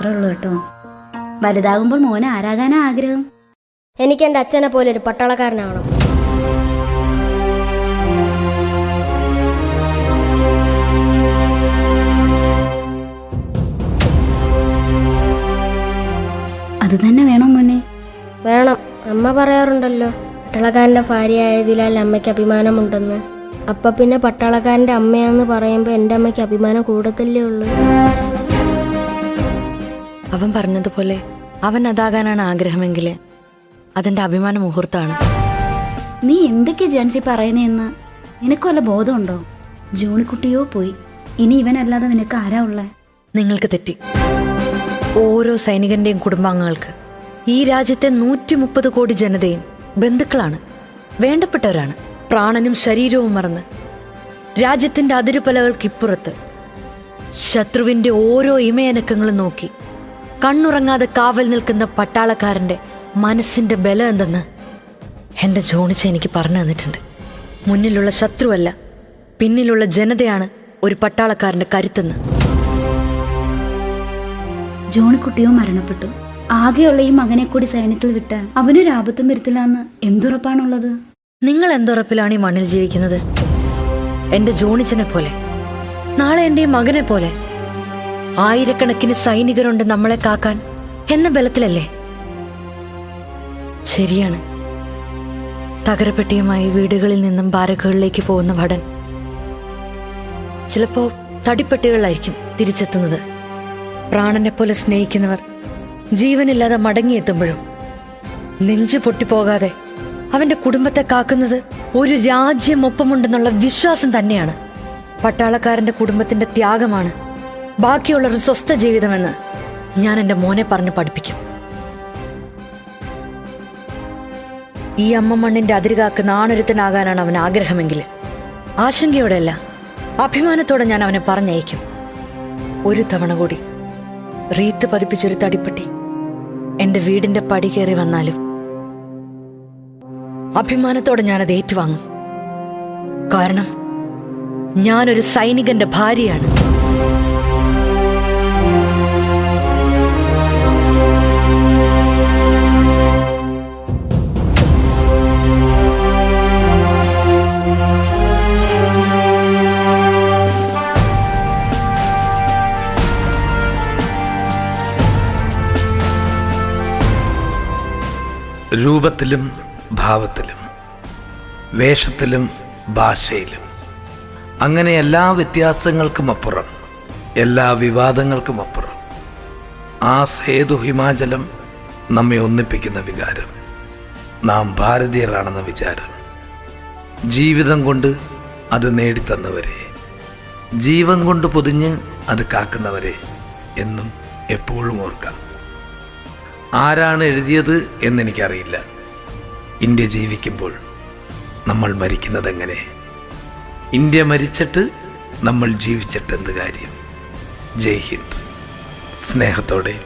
മാത്രമേ ഉള്ളൂ കേട്ടോ. വലുതാകുമ്പോൾ മോനെ ആരാകാനാ ആഗ്രഹം? എനിക്ക് എന്റെ അച്ഛനെ പോലെ ഒരു പട്ടാളക്കാരനാവണം. അത് തന്നെ വേണോ മോനെ? വേണം. അമ്മ പറയാറുണ്ടല്ലോ പട്ടാളക്കാരന്റെ ഭാര്യയായതിനാൽ അമ്മയ്ക്ക് അഭിമാനമുണ്ടെന്ന്. അപ്പൊ പിന്നെ പട്ടാളക്കാരന്റെ അമ്മയാന്ന് പറയുമ്പോൾ എന്റെ അമ്മയ്ക്ക് അഭിമാനം കൂടത്തല്ലേ ഉള്ളൂ. അവൻ പറഞ്ഞതുപോലെ അവൻ അതാകാനാണ് ആഗ്രഹമെങ്കിൽ അതെന്റെ അഭിമാന മുഹൂർത്താണ് നീ എന്തൊക്കെ ജാൻസി പറയുന്നതെന്ന് നിനക്ക് വല്ല ബോധമുണ്ടോ? ജോണിക്കുട്ടിയോ പോയി. ഇനി ഇവനല്ലാതെ നിനക്ക് ആരാ ഉള്ളേ? നിങ്ങൾക്ക് തെറ്റി. ഓരോ സൈനികന്റെയും കുടുംബാംഗങ്ങൾക്ക് ഈ രാജ്യത്തെ നൂറ്റി മുപ്പത് കോടി ജനതയും ബന്ധുക്കളാണ്. വേണ്ടപ്പെട്ടവരാണ്. പ്രാണനും ശരീരവും മറന്ന് രാജ്യത്തിന്റെ അതിരുപലകൾക്കിപ്പുറത്ത് ശത്രുവിന്റെ ഓരോ ഇമയനക്കങ്ങളും നോക്കി കണ്ണുറങ്ങാതെ കാവൽ നിൽക്കുന്ന പട്ടാളക്കാരന്റെ മനസ്സിന്റെ ബലം എന്തെന്ന് എന്റെ ജോണിച്ച എനിക്ക് പറഞ്ഞു തന്നിട്ടുണ്ട്. മുന്നിലുള്ള ശത്രുവല്ല പിന്നിലുള്ള ജനതയാണ് ഒരു പട്ടാളക്കാരന്റെ കരുത്തെന്ന്. ജോണിക്കുട്ടിയോ മരണപ്പെട്ടു. ആകെയുള്ള ഈ മകനെ കൂടി സൈന്യത്തിൽ വിട്ടാൽ അവനൊരു ആപത്തും വരുത്തില്ല എന്ന് എന്തുറപ്പാണുള്ളത്? നിങ്ങൾ എന്തുറപ്പിലാണ് ഈ മണ്ണിൽ ജീവിക്കുന്നത്? എന്റെ ജോണിച്ചനെ പോലെ നാളെ എന്റെ മകനെ പോലെ ആയിരക്കണക്കിന് സൈനികരുണ്ട് നമ്മളെ കാക്കാൻ എന്ന ബലത്തിലല്ലേ? ശരിയാണ്. തകരപ്പെട്ടിയുമായി വീടുകളിൽ നിന്നും ബാരക്കുകളിലേക്ക് പോകുന്ന ഭടൻ. ചിലപ്പോ തടിപ്പെട്ടികളിലായിരിക്കും തിരിച്ചെത്തുന്നത്. പ്രാണനെ പോലെ സ്നേഹിക്കുന്നവർ ജീവനില്ലാതെ മടങ്ങിയെത്തുമ്പോഴും നെഞ്ചു പൊട്ടിപ്പോകാതെ അവന്റെ കുടുംബത്തെ കാക്കുന്നത് ഒരു രാജ്യം ഒപ്പമുണ്ടെന്നുള്ള വിശ്വാസം തന്നെയാണ്. പട്ടാളക്കാരന്റെ കുടുംബത്തിന്റെ ത്യാഗമാണ് ബാക്കിയുള്ള ഒരു സ്വസ്ഥ ജീവിതമെന്ന് ഞാൻ എന്റെ മോനെ പറഞ്ഞ് പഠിപ്പിക്കും. ഈ അമ്മ മണ്ണിന്റെ അതിരുകാക്കുന്ന ആണൊരുത്തനാകാനാണ് അവൻ ആഗ്രഹമെങ്കിൽ ആശങ്കയോടെയല്ല അഭിമാനത്തോടെ ഞാൻ അവനെ പറഞ്ഞയക്കും. ഒരു തവണ കൂടി റീത്ത് പതിപ്പിച്ചൊരു തടിപ്പെട്ടി എന്റെ വീടിന്റെ പടി കയറി വന്നാലും അഭിമാനത്തോടെ ഞാനത് ഏറ്റുവാങ്ങും. കാരണം ഞാനൊരു സൈനികന്റെ ഭാര്യയാണ്. രൂപത്തിലും ഭാവത്തിലും വേഷത്തിലും ഭാഷയിലും. അങ്ങനെ എല്ലാ വ്യത്യാസങ്ങൾക്കുമപ്പുറം എല്ലാ വിവാദങ്ങൾക്കുമപ്പുറം ആ സേതു ഹിമാചലം നമ്മെ ഒന്നിപ്പിക്കുന്ന വികാരം നാം ഭാരതീയരാണെന്ന വിചാരം. ജീവിതം കൊണ്ട് അത് നേടിത്തന്നവരെ ജീവൻ കൊണ്ട് പൊതിഞ്ഞ് അത് കാക്കുന്നവരെ എന്നും എപ്പോഴും ഓർക്കാം. ആരാണ് എഴുതിയത് എന്നെനിക്കറിയില്ല. ഇന്ത്യ ജീവിക്കുമ്പോൾ നമ്മൾ മരിക്കുന്നത് എങ്ങനെ ഇന്ത്യ മരിച്ചിട്ട് നമ്മൾ ജീവിച്ചിട്ട് എന്ത് കാര്യം? ജയ് ഹിന്ദ്. സ്നേഹത്തോടെ.